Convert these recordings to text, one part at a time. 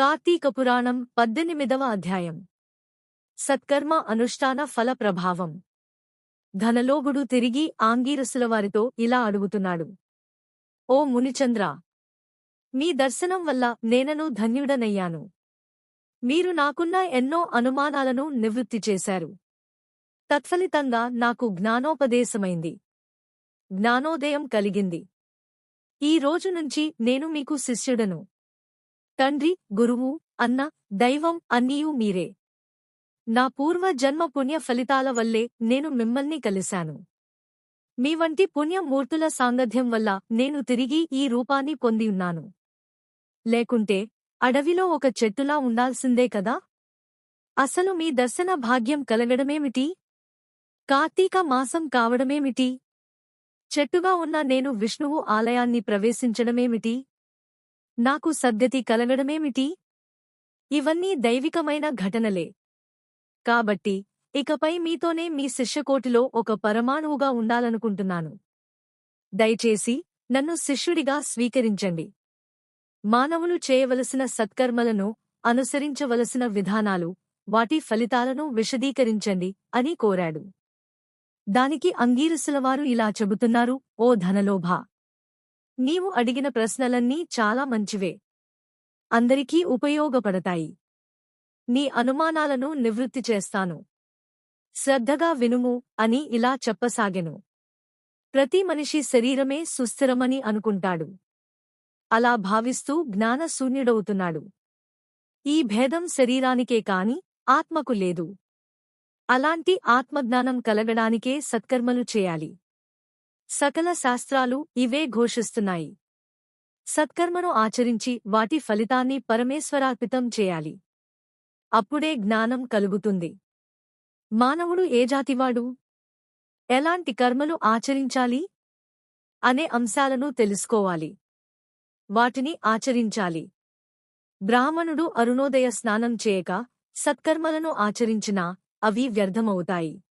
కార్తీక పురాణం పద్దెనిమిదవ అధ్యాయం. సత్కర్మ అనుష్ఠాన ఫల ప్రభావం. ధనలోగుడు తిరిగి ఆంగీరసులవారితో ఇలా అడుగుతున్నాడు. ఓ మునిచంద్ర! మీ దర్శనం వల్ల నేనను ధన్యుడనయ్యాను. మీరు నాకున్న ఎన్నో అనుమానాలను నివృత్తి చేశారు. తత్ఫలితంగా నాకు జ్ఞానోపదేశమైంది. జ్ఞానోదయం కలిగింది. ఈ రోజు నుంచి నేను మీకు శిష్యుడను. తండ్రి గురువు అన్న దైవం అన్నీయూ మీరే. నా పూర్వ జన్మ పుణ్య ఫలితాల వల్లే నేను మిమ్మల్ని కలిశాను. మీ వంటి పుణ్యమూర్తుల సాంగత్యం వల్ల నేను తిరిగి ఈ రూపాన్ని పొంది ఉన్నాను. లేకుంటే అడవిలో ఒక చెట్టులా ఉండాల్సిందే కదా? అసలు మీ దర్శన భాగ్యం కలగడమేమిటి? కార్తీక మాసం కావడమేమిటి? చెట్టుగా ఉన్న నేను విష్ణువు ఆలయాన్ని ప్రవేశించడమేమిటి? నాకు సద్గతి కలగడమేమిటి? ఇవన్నీ దైవికమైన ఘటనలే. కాబట్టి ఇకపై మీతోనే మీ శిష్యకోటిలో ఒక పరమాణువుగా ఉండాలనుకుంటున్నాను. దయచేసి నన్ను శిష్యుడిగా స్వీకరించండి. మానవులు చేయవలసిన సత్కర్మలను అనుసరించవలసిన విధానాలు వాటి ఫలితాలను విశదీకరించండి అని కోరాడు. దానికి అంగీరసులవారు ఇలా చెబుతున్నారు ఓ ధనలోభా! నీవు అడిగిన ప్రశ్నలన్నీ చాలా మంచివే. అందరికీ ఉపయోగపడతాయి. నీ అనుమానాలను నివృత్తి చేస్తాను. శ్రద్ధగా వినుము అని ఇలా చెప్పసాగెను. ప్రతి మనిషి శరీరమే సుస్థిరమని అనుకుంటాడు. అలా భావిస్తూ జ్ఞానశూన్యుడవుతున్నాడు ఈ భేదం శరీరానికే కాని ఆత్మకు లేదు. అలాంటి ఆత్మజ్ఞానం కలగడానికే సత్కర్మలు చేయాలి. సకల శాస్త్రాలు ఇవే ఘోషిస్తున్నాయి. సత్కర్మను ఆచరించి వాటి ఫలితాన్ని పరమేశ్వరార్పితం చేయాలి. అప్పుడే జ్ఞానం కలుగుతుంది. మానవుడు ఏ జాతివాడు? ఎలాంటి కర్మలు ఆచరించాలి? అనే అంశాలను తెలుసుకోవాలి. వాటిని ఆచరించాలి. బ్రాహ్మణుడు అరుణోదయ స్నానం చేయక సత్కర్మలను ఆచరించినా అవి వ్యర్థమవుతాయి.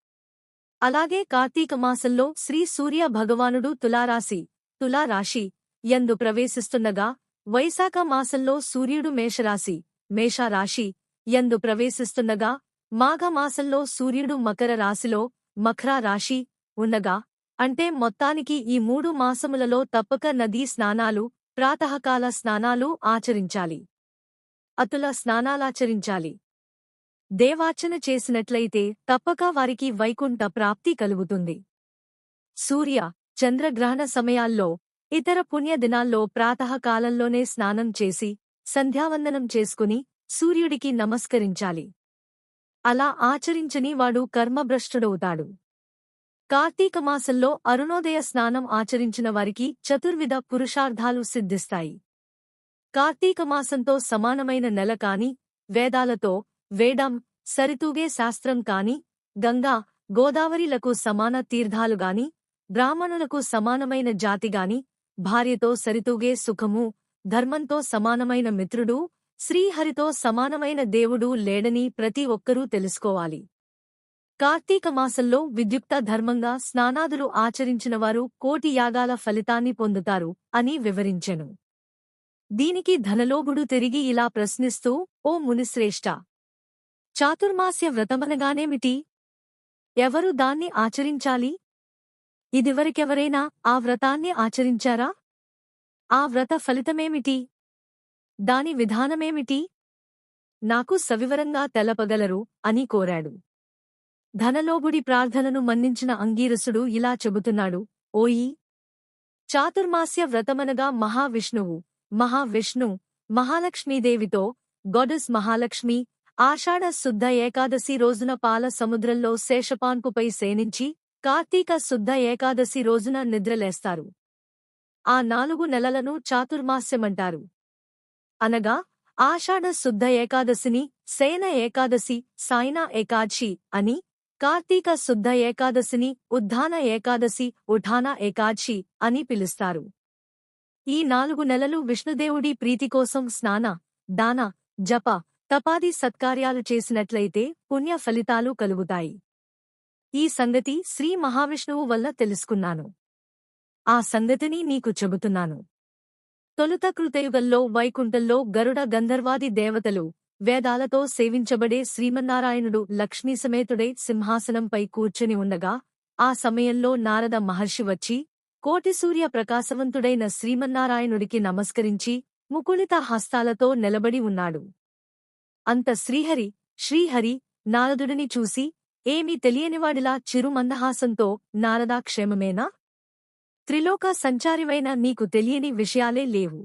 అలాగే కార్తీక మాసంలో శ్రీ సూర్య భగవానుడు తులారాశి తులారాశి యందు ప్రవేశిస్తుండగా వైశాఖ మాసంలో సూర్యుడు మేషరాశి మేషారాశి యందు ప్రవేశిస్తుండగా మాఘమాసంలో సూర్యుడు మకర రాశిలో మఖరా రాశి ఉండగా అంటే మొత్తానికి ఈ మూడు మాసములలో తప్పక నదీ స్నానాలు ప్రాతకాల స్నానాలు ఆచరించాలి. అతుల స్నానాలాచరించాలి దేవార్చన చేసినట్లయితే తప్పక వారికి వైకుంఠ ప్రాప్తి కలుగుతుంది. సూర్య చంద్రగ్రహణ సమయాల్లో ఇతర పుణ్యదినాల్లో ప్రాతకాలంలోనే స్నానం చేసి సంధ్యావందనం చేసుకుని సూర్యుడికి నమస్కరించాలి. అలా ఆచరించని వాడు కర్మభ్రష్టుడవుతాడు. కార్తీక మాసంలో అరుణోదయ స్నానం ఆచరించిన వారికి చతుర్విధ పురుషార్థాలు సిద్ధిస్తాయి. కార్తీక మాసంతో సమానమైన నెల కాని వేదాలతో వేదం సరితూగే శాస్త్రం కాని గంగా గోదావరిలకు సమాన తీర్థాలుగాని బ్రాహ్మణులకు సమానమైన జాతిగాని భార్యతో సరితూగే సుఖము ధర్మంతో సమానమైన మిత్రుడు శ్రీహరితో సమానమైన దేవుడు లేడని ప్రతి ఒక్కరూ తెలుసుకోవాలి. కార్తీక మాసంలో విద్యుక్త ధర్మంగా స్నానాదులు ఆచరించినవారు కోటి యాగాల ఫలితాన్ని పొందుతారు అని వివరించెను. దీనికి ధనలోభుడు తిరిగి ఇలా ప్రశ్నిస్తూ ఓ మునిశ్రేష్ఠ! చాతుర్మాస్య వ్రతమనగానేమిటి ఎవరు దాన్ని ఆచరించాలి? ఇదివరకెవరైనా ఆ వ్రతాన్ని ఆచరించారా? ఆ వ్రత ఫలితమేమిటి దాని విధానమేమిటి నాకు సవివరంగా తెలపగలరు అని కోరాడు. ధనలోబుడి ప్రార్థనను మన్నించిన అంగీరసుడు ఇలా చెబుతున్నాడు ఓయి! చాతుర్మాస్య వ్రతమనగా మహావిష్ణువు మహావిష్ణు మహాలక్ష్మీదేవితో గొడస్ మహాలక్ష్మి ఆషాఢ శుద్ధ ఏకాదశి రోజున పాల సముద్రంలో శేషపాన్పుపై సేనించి కార్తీక శుద్ధ ఏకాదశి రోజున నిద్రలేస్తారు. ఆ నాలుగు నెలలను చాతుర్మాస్యమంటారు. అనగా ఆషాఢ శుద్ధ ఏకాదశిని సేన ఏకాదశి సాయినా ఏకాదశి అని కార్తీక శుద్ధ ఏకాదశిని ఉద్ధాన ఏకాదశి ఉఠాన ఏకాదశి అని పిలుస్తారు. ఈ నాలుగు నెలలు విష్ణుదేవుడి ప్రీతికోసం స్నాన దాన జప తపాది సత్కార్యాలు చేసినట్లయితే పుణ్య ఫలితాలు కలుగుతాయి. ఈ సంగతి శ్రీ మహావిష్ణువు వల్ల తెలుసుకున్నాను. ఆ సంగతిని నీకు చెబుతున్నాను. తొలుత కృతయుగంలో వైకుంఠంలో గరుడ గంధర్వాది దేవతలు వేదాలతో సేవించబడే శ్రీమన్నారాయణుడు లక్ష్మీసమేతుడై సింహాసనంపై కూర్చుని ఉండగా ఆ సమయంలో నారద మహర్షి వచ్చి కోటి సూర్య ప్రకాశవంతుడైన శ్రీమన్నారాయణుడికి నమస్కరించి ముకుళిత హస్తాలతో నిలబడి ఉన్నాడు. అంత శ్రీహరి శ్రీహరి నారదుడిని చూసి ఏమీ తెలియనివాడిలా చిరుమందహాసంతో నారదా క్షేమమేనా త్రిలోక సంచారివైన నీకు తెలియని విషయాలే లేవు.